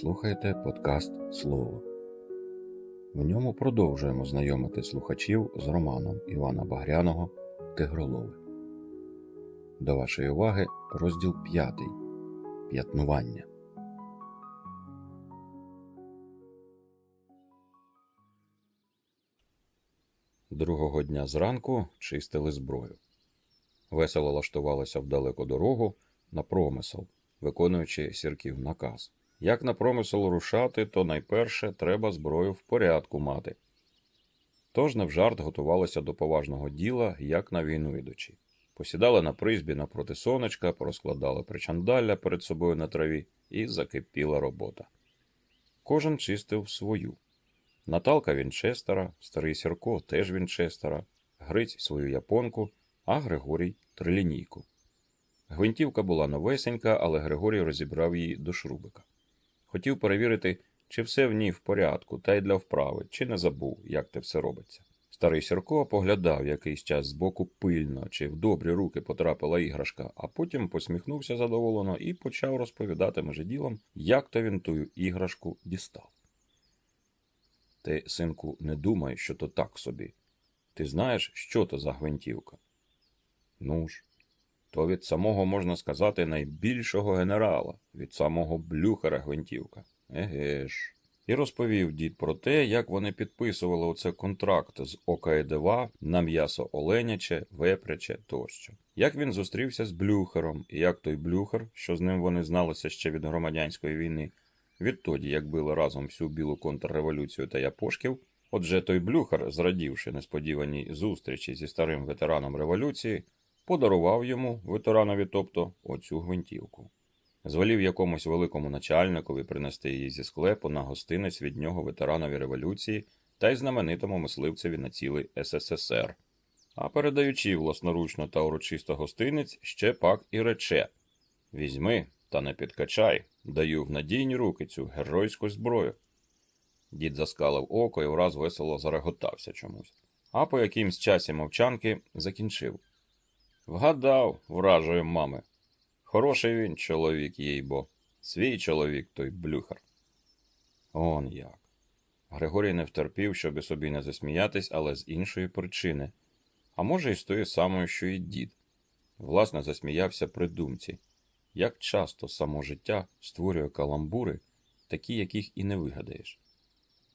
Слухаєте подкаст Слово. В ньому продовжуємо знайомити слухачів з романом Івана Багряного Тигролови. До вашої уваги розділ 5. П'ятнування. Другого дня зранку чистили зброю. Весело лаштувалися в далеку дорогу на промисел, виконуючи сірків наказ. Як на промисел рушати, то найперше треба зброю в порядку мати. Тож не в жарт готувалися до поважного діла, як на війну ідучи. Посідали на призбі напроти сонечка, порозкладали причандалля перед собою на траві, і закипіла робота. Кожен чистив свою. Наталка Вінчестера, старий Сірко теж Вінчестера, Гриць свою японку, а Григорій трилінійку. Гвинтівка була новесенька, але Григорій розібрав її до шрубика. Хотів перевірити, чи все в ній в порядку, та й для вправи, чи не забув, як те все робиться. Старий Сірко поглядав якийсь час збоку пильно, чи в добрі руки потрапила іграшка, а потім посміхнувся задоволено і почав розповідати межі ділом, як то він тую іграшку дістав. Ти, синку, не думай, що то так собі. Ти знаєш, що то за гвинтівка? Ну ж, то від самого, можна сказати, найбільшого генерала, від самого блюхера гвинтівка. Еге ж. І розповів дід про те, як вони підписували оце контракт з ОКДВА на м'ясо оленяче, вепряче тощо. Як він зустрівся з блюхером, і як той блюхер, що з ним вони зналися ще від громадянської війни, відтоді, як били разом всю білу контрреволюцію та япошків, отже той блюхер, зрадівши несподіваній зустрічі зі старим ветераном революції, подарував йому, ветеранові, тобто, оцю гвинтівку. Звелів якомусь великому начальникові принести її зі склепу на гостинець від нього ветеранові революції та й знаменитому мисливцеві на цілий СССР. А передаючи власноручно та урочисто гостинець, ще пак і рече Візьми та не підкачай, даю в надійні руки цю геройську зброю. Дід заскалив око і враз весело зареготався чомусь. А по якимсь часі мовчанки закінчив. Вгадав, вражою мами. Хороший він чоловік, їй бо. Свій чоловік той блюхер. Он як. Григорій не втерпів, щоби собі не засміятись, але з іншої причини. А може, і з тої самої, що і дід. Власне, засміявся при думці. Як часто само життя створює каламбури, такі, яких і не вигадаєш.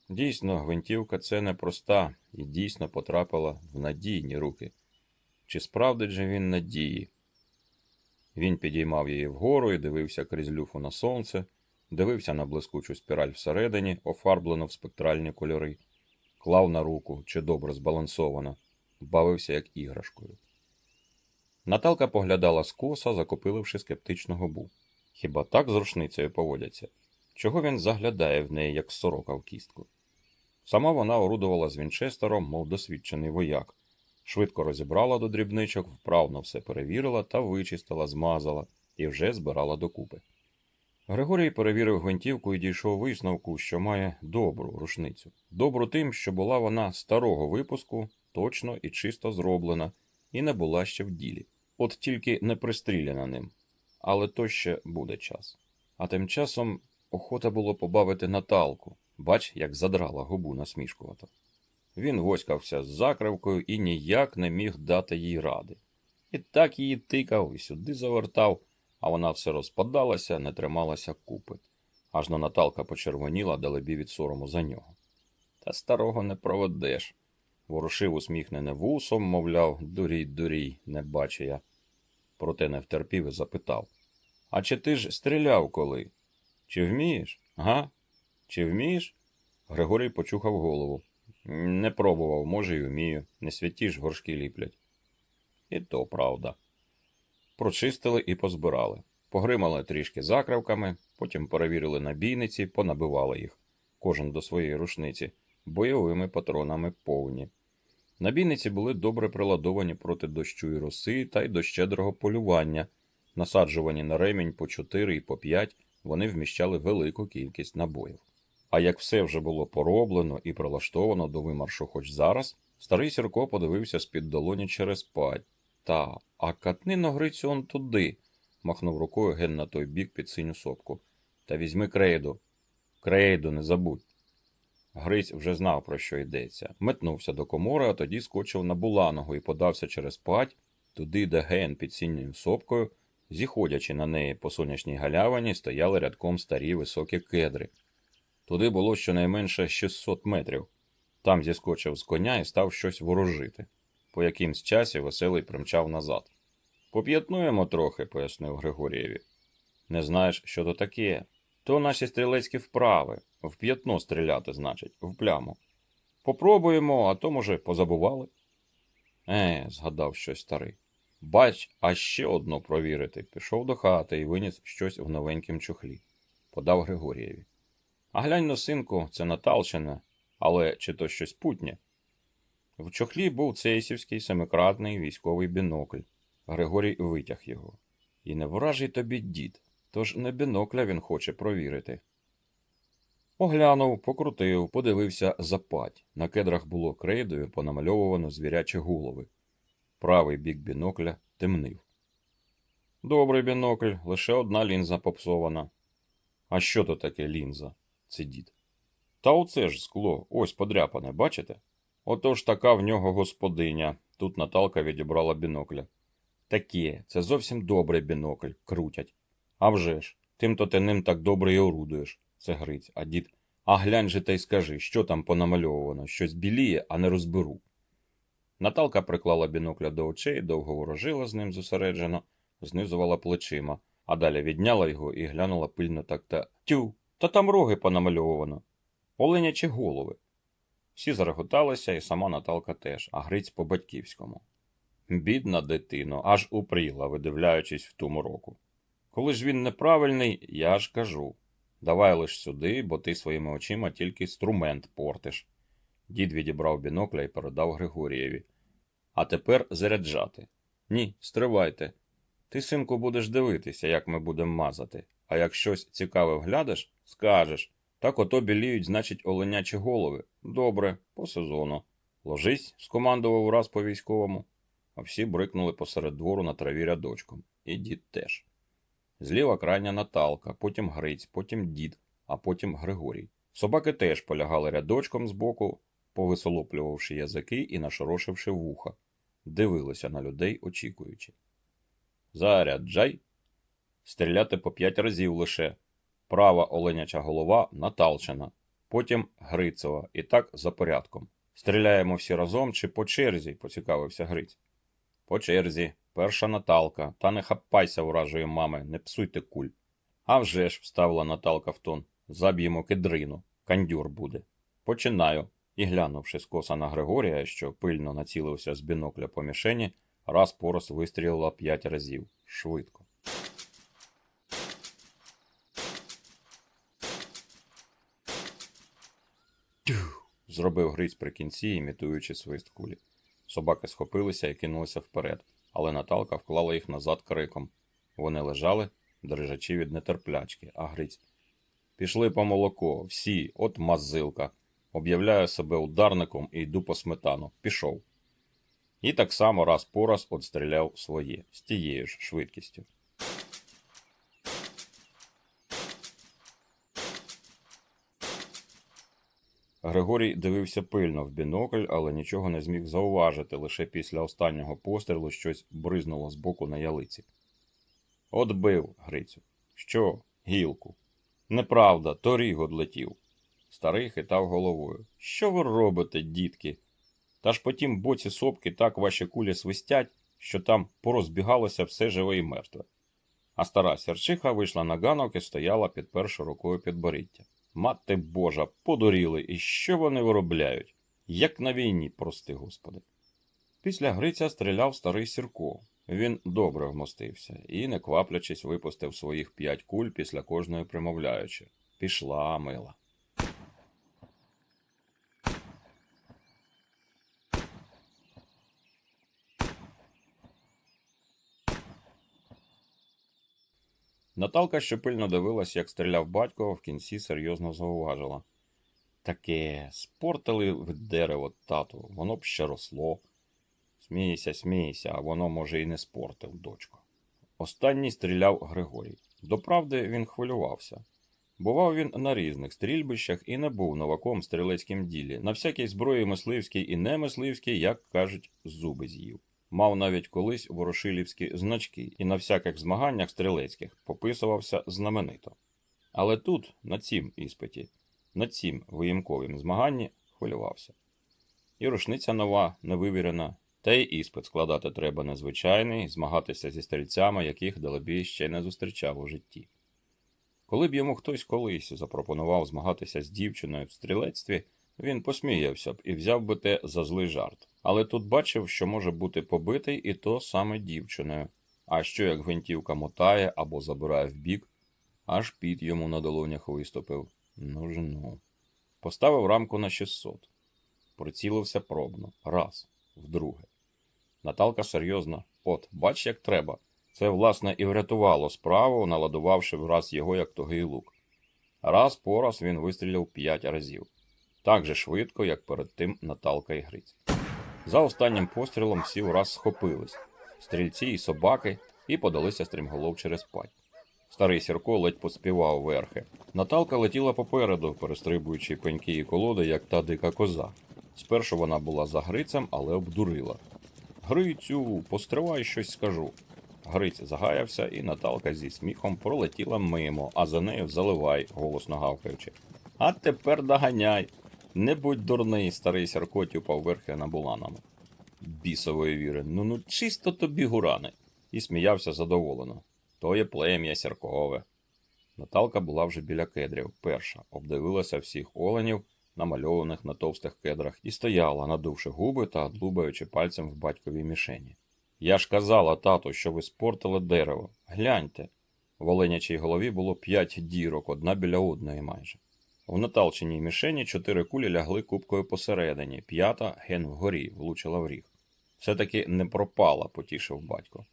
Дійсно, гвинтівка це непроста і дійсно потрапила в надійні руки. Чи справдить же він надії? Він підіймав її вгору і дивився крізь люфу на сонце, дивився на блискучу спіраль всередині, офарблену в спектральні кольори, клав на руку чи добре збалансовано, бавився як іграшкою. Наталка поглядала скоса, закопиливши скептичну губу. Хіба так з рушницею поводяться? Чого він заглядає в неї, як сорока в кістку? Сама вона орудувала з Вінчестером, мов досвідчений вояк, швидко розібрала до дрібничок, вправно все перевірила та вичистила, змазала і вже збирала докупи. Григорій перевірив гвинтівку і дійшов висновку, що має добру рушницю. Добру тим, що була вона старого випуску, точно і чисто зроблена, і не була ще в ділі. От тільки не пристріляна ним. Але то ще буде час. А тим часом охота було побавити Наталку. Бач, як задрала губу насмішкувато. Він воськався з закривкою і ніяк не міг дати їй ради. І так її тикав і сюди завертав, а вона все розпадалася, не трималася купи. Аж на Наталка почервоніла далебі від сорому за нього. Та старого не проведеш. Ворушив усміхнене вусом, мовляв, дурій, дурій, не бачу я. Проте не втерпів і запитав А чи ти ж стріляв коли? Чи вмієш? Га? Чи вмієш? Григорій почухав голову. Не пробував, може, й вмію. Не святі ж горшки ліплять. І то правда. Прочистили і позбирали. Погримали трішки закривками, потім перевірили набійниці, понабивали їх, кожен до своєї рушниці, бойовими патронами повні. Набійниці були добре приладовані проти дощу і роси та й до щедрого полювання. Насаджувані на ремінь по 4 і по 5, вони вміщали велику кількість набоїв. А як все вже було пороблено і прилаштовано до вимаршу хоч зараз, старий Сірко подивився з-під долоні через пать. Та, а катни на Грицю он туди, махнув рукою ген на той бік під синю сопку. Та візьми крейду. Крейду не забудь. Грись вже знав, про що йдеться. Метнувся до комори, а тоді скочив на буланого і подався через пать, туди, де ген під сінньою сопкою, зіходячи на неї по сонячній галявині, стояли рядком старі високі кедри. Туди було щонайменше 600 метрів. Там зіскочив з коня і став щось ворожити. По якимсь часі веселий примчав назад. Поп'ятнуємо трохи, пояснив Григорієві. Не знаєш, що то таке? То наші стрілецькі вправи. В п'ятно стріляти, значить, в пляму. Попробуємо, а то, може, позабували. Е, згадав щось старий. Бач, а ще одно провірити. Пішов до хати і виніс щось в новенькім чохлі. Подав Григорієві. А глянь на синку, це Наталщина, але чи то щось путнє? В чохлі був цейсівський семикратний військовий бінокль. Григорій витяг його. І не вражий тобі дід, тож не бінокля він хоче провірити. Оглянув, покрутив, подивився за пать. На кедрах було крейдою понамальовано звірячі голови. Правий бік бінокля темнив. Добрий бінокль, лише одна лінза попсована. А що то таке лінза? Це дід. Та оце ж скло, ось подряпане, бачите? Отож така в нього господиня. Тут Наталка відібрала бінокля. Таке, це зовсім добрий бінокль, крутять. А вже ж, тим-то ти ним так добре і орудуєш, це Гриць, а дід. А глянь же та й скажи, що там понамальовано, щось біліє, а не розберу. Наталка приклала бінокля до очей, довго ворожила з ним зосереджено, знизувала плечима, а далі відняла його і глянула пильно так та тю, та там роги понамальовано. Оленячі голови. Всі зареготалися, і сама Наталка теж, а Гриць по батьківському. Бідна дитино, аж упріла, видивляючись в ту мороку. Коли ж він неправильний, я ж кажу. Давай лиш сюди, бо ти своїми очима тільки струмент портиш. Дід відібрав бінокля і передав Григорієві. А тепер заряджати. Ні, стривайте. Ти, синку, будеш дивитися, як ми будемо мазати, а як щось цікаве вглядиш, скажеш. Так ото біліють, значить, оленячі голови. Добре, по сезону. Ложись, скомандував раз по військовому. А всі брикнули посеред двору на траві рядочком. І дід теж. Зліва крайня Наталка, потім Гриць, потім дід, а потім Григорій. Собаки теж полягали рядочком збоку, повисолоплювавши язики і нашорошивши вуха, дивилися на людей, очікуючи. Заряджай. Стріляти по п'ять разів лише. Права оленяча голова Наталчина, потім Грицева, і так за порядком. Стріляємо всі разом чи по черзі, поцікавився Гриць. По черзі, перша Наталка, та не хапайся вражої мами, не псуйте куль. А вже ж, вставила Наталка в тон, заб'ємо кедрину, кандюр буде. Починаю. І глянувши скоса на Григорія, що пильно націлився з бінокля по мішені, раз порос вистрілила п'ять разів. Швидко. Зробив Гриць при кінці, імітуючи свист кулі. Собаки схопилися і кинулися вперед, але Наталка вклала їх назад криком. Вони лежали, дрижачи від нетерплячки, а Гриць. Пішли по молоко, всі, от мазилка. Об'являю себе ударником і йду по сметану. Пішов. І так само раз по раз отстріляв своє з тією ж швидкістю. Григорій дивився пильно в бінокль, але нічого не зміг зауважити, лише після останнього пострілу щось бризнуло з боку на ялиці. От бив, Грицю. Що, гілку? Неправда, то рігод летів. Старий хитав головою. Що ви робите, дітки? Та ж по тім боці сопки так ваші кулі свистять, що там порозбігалося все живе і мертве. А стара сірчиха вийшла на ганок і стояла під першою рукою підборіття. Мати Божа, подуріли, і що вони виробляють? Як на війні, прости господи. Після Гриця стріляв старий Сірко. Він добре вмостився і, не кваплячись, випустив своїх п'ять куль після кожної примовляючи. Пішла мила. Наталка, що пильно дивилась, як стріляв батько, в кінці серйозно зауважила. Таке, спортили в дерево, тату, воно б ще росло. Смійся, смійся, а воно, може, і не спортив, дочко. Останній стріляв Григорій. Доправди він хвилювався. Бував він на різних стрільбищах і не був новаком в стрілецькім ділі. На всякій зброї мисливській і немисливській, як кажуть, зуби з'їв. Мав навіть колись ворошилівські значки і на всяких змаганнях стрілецьких пописувався знаменито. Але тут, на цім іспиті, на цім виїмковім змаганні хвилювався. І рушниця нова, невивірена, та й іспит складати треба незвичайний, змагатися зі стрільцями, яких далебі ще не зустрічав у житті. Коли б йому хтось колись запропонував змагатися з дівчиною в стрілецтві, він посміявся б і взяв би те за злий жарт. Але тут бачив, що може бути побитий і то саме дівчиною. А що як гвинтівка мотає або забирає вбік, аж піт йому на долонях виступив. Ну ж ну. Поставив рамку на 600. Прицілився пробно. Раз, вдруге. Наталка серйозно. От, бач, як треба. Це, власне, і врятувало справу, наладувавши враз його, як тугий лук. Раз по раз він вистріляв п'ять разів. Так же швидко, як перед тим Наталка і Гриць. За останнім пострілом всі враз схопились стрільці і собаки, і подалися стрімголов через пать. Старий Сірко ледь поспівав верхи. Наталка летіла попереду, перестрибуючи пеньки і колоди, як та дика коза. Спершу вона була за Грицем, але обдурила. Грицю, постривай щось скажу. Гриць загаявся, і Наталка зі сміхом пролетіла мимо, а за нею заливай, голосно гавкаючи. А тепер доганяй. Не будь дурний, старий Сірко тюпав верхи на буланами. Бісової віри, ну ну чисто тобі гурани. І сміявся задоволено. То є плем'я сіркове. Наталка була вже біля кедрів, перша, обдивилася всіх оленів, намальованих на товстих кедрах, і стояла, надувши губи та длубаючи пальцем в батьковій мішені. Я ж казала, тату, що ви спортили дерево. Гляньте. В оленячій голові було п'ять дірок, одна біля одної майже. В наталченій мішені чотири кулі лягли купкою посередині, п'ята ген вгорі, влучила в ріг. Все-таки не пропала, потішив батько.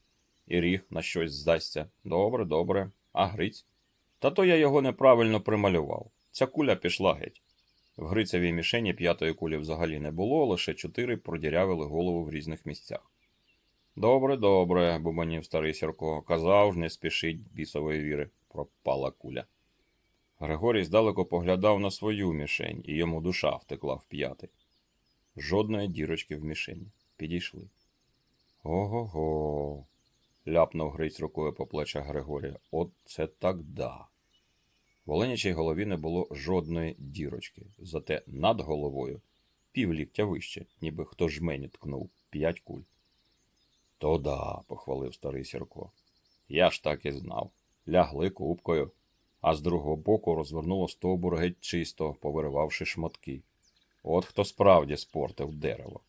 І ріг на щось здасться. Добре, добре. А Гриць? Та то я його неправильно прималював. Ця куля пішла геть. В Грицевій мішені п'ятої кулі взагалі не було, лише чотири продірявили голову в різних місцях. Добре, добре, бубанів старий Сірко. Казав ж, не спішіть бісової віри. Пропала куля. Григорій здалеку поглядав на свою мішень, і йому душа втекла в п'яти. Жодної дірочки в мішені. Підійшли. Ого-го. ляпнув Гриць рукою по плечах Григорія. От це так да. В оленячій голові не було жодної дірочки, зате над головою пів ліктя вище, ніби хто жмені ткнув п'ять куль. То да, похвалив старий Сірко. Я ж так і знав. Лягли купкою, а з другого боку розвернуло стовбур геть чисто, повиривавши шматки. От хто справді спортив дерево.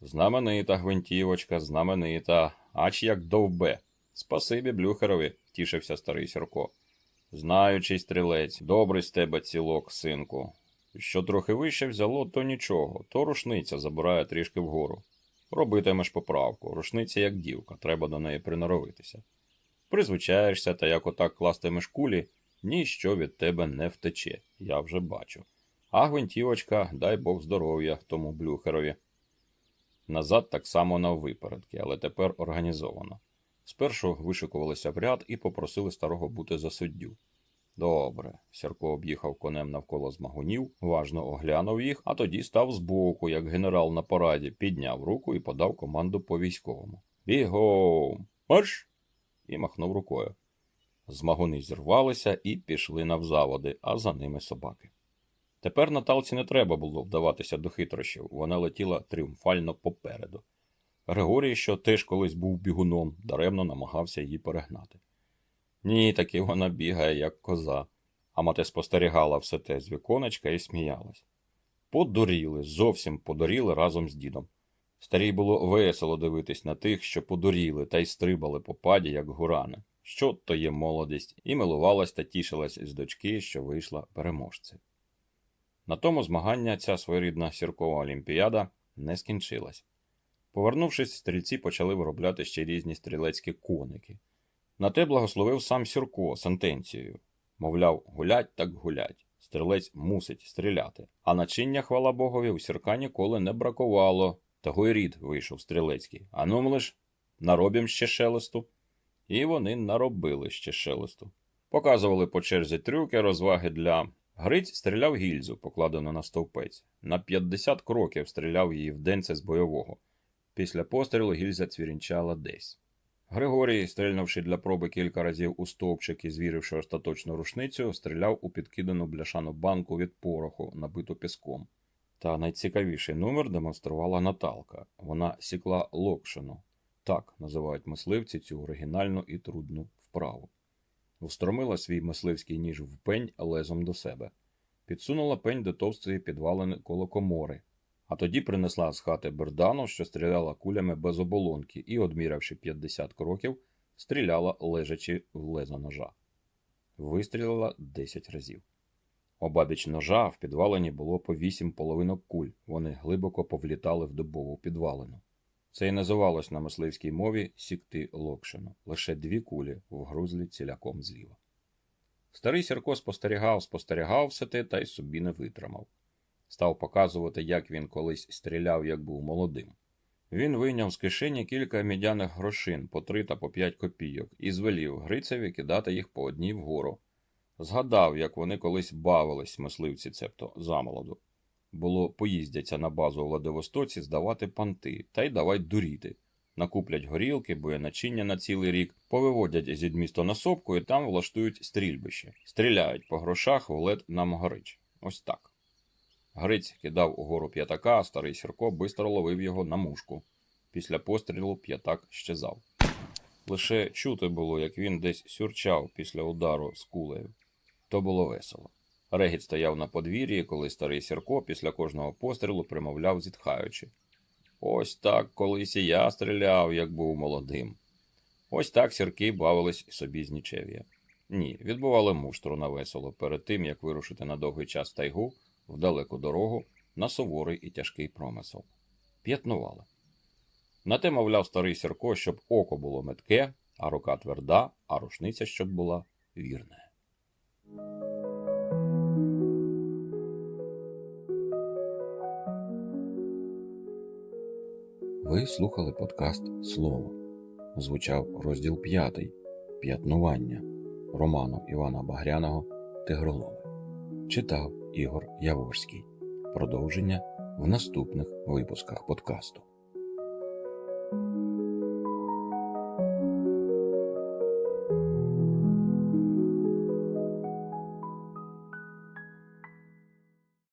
Знаменита гвинтівочка, знаменита, ач як довбе. Спасибі блюхерові, тішився старий Сірко. Знаючий стрілець, добрий з тебе цілок, синку. Що трохи вище взяло, то нічого, то рушниця забирає трішки вгору. Робитимеш поправку, рушниця як дівка, треба до неї приноровитися. Призвичаєшся, та як отак кластимеш кулі, ніщо від тебе не втече, я вже бачу. А гвинтівочка, дай Бог здоров'я тому блюхерові. Назад так само наввипередки, але тепер організовано. Спершу вишикувалися в ряд і попросили старого бути за суддю. Добре. Сірко об'їхав конем навколо змагунів, важно оглянув їх, а тоді став збоку, як генерал на параді, підняв руку і подав команду по військовому. Бігом! Марш! і махнув рукою. Змагуни зірвалися і пішли навзаводи, а за ними собаки. Тепер Наталці не треба було вдаватися до хитрощів, вона летіла тріумфально попереду. Григорій, що теж колись був бігуном, даремно намагався її перегнати. Ні, таки вона бігає, як коза, а мати спостерігала все те з віконечка і сміялась. Подуріли, зовсім подуріли разом з дідом. Старій було весело дивитись на тих, що подуріли та й стрибали по паді, як гурани. Що то є молодість, і милувалась та тішилась з дочки, що вийшла переможцем. На тому змагання ця своєрідна сіркова олімпіада не скінчилась. Повернувшись, стрільці почали виробляти ще різні стрілецькі коники. На те благословив сам Сірко сентенцією. Мовляв, гулять так гулять. Стрілець мусить стріляти. А начиння, хвала Богові, у сірка ніколи не бракувало. Того й рід вийшов стрілецький. А ну, лиш, наробім ще шелесту. І вони наробили ще шелесту. Показували по черзі трюки, розваги для. Гриць стріляв гільзу, покладену на стовпець. На 50 кроків стріляв її в денце з бойового. Після пострілу гільза цвірінчала десь. Григорій, стрільнувши для проби кілька разів у стовпчик і звіривши остаточну рушницю, стріляв у підкидану бляшану банку від пороху, набиту піском. Та найцікавіший номер демонструвала Наталка. Вона сікла локшину. Так називають мисливці цю оригінальну і трудну вправу. Встромила свій мисливський ніж в пень лезом до себе, підсунула пень до товстої підвалини коло комори, а тоді принесла з хати бердану, що стріляла кулями без оболонки, і, одміравши 50 кроків, стріляла лежачи в лезо ножа. Вистрілила 10 разів. Обабіч ножа в підвалині було по вісім половинок куль, вони глибоко повлітали в дубову підвалину. Це й називалось на мисливській мові сікти локшину, лише дві кулі вгрузлі ціляком зліва. Старий Сірко спостерігав, спостерігав все те та й собі не витримав. Став показувати, як він колись стріляв, як був молодим. Він вийняв з кишені кілька мідяних грошин по три та по п'ять копійок і звелів Грицеві кидати їх по одній вгору. Згадав, як вони колись бавились, мисливці, цебто замолоду. Було, поїздяться на базу у Владивостоці здавати панти, та й давай дуріти. Накуплять горілки, боєначиння на цілий рік, повиводять зід міста на сопку і там влаштують стрільбище. Стріляють по грошах в лед на Могорич. Ось так. Гриць кидав угору п'ятака, а старий Сірко бистро ловив його на мушку. Після пострілу п'ятак щезав. Лише чути було, як він десь сюрчав після удару з кулею. То було весело. Регіт стояв на подвір'ї, коли старий Сірко після кожного пострілу примовляв, зітхаючи. Ось так колись і я стріляв, як був молодим. Ось так сірки бавились собі з нічев'я. Ні, відбували муштру на весело перед тим, як вирушити на довгий час в тайгу в далеку дорогу на суворий і тяжкий промисел. П'ятнували. На те, мовляв, старий Сірко, щоб око було метке, а рука тверда, а рушниця щоб була вірна. Слухали подкаст Слово. Звучав розділ 5 П'ятнування роману Івана Багряного Тигролови. Читав Ігор Яворський. Продовження в наступних випусках подкасту.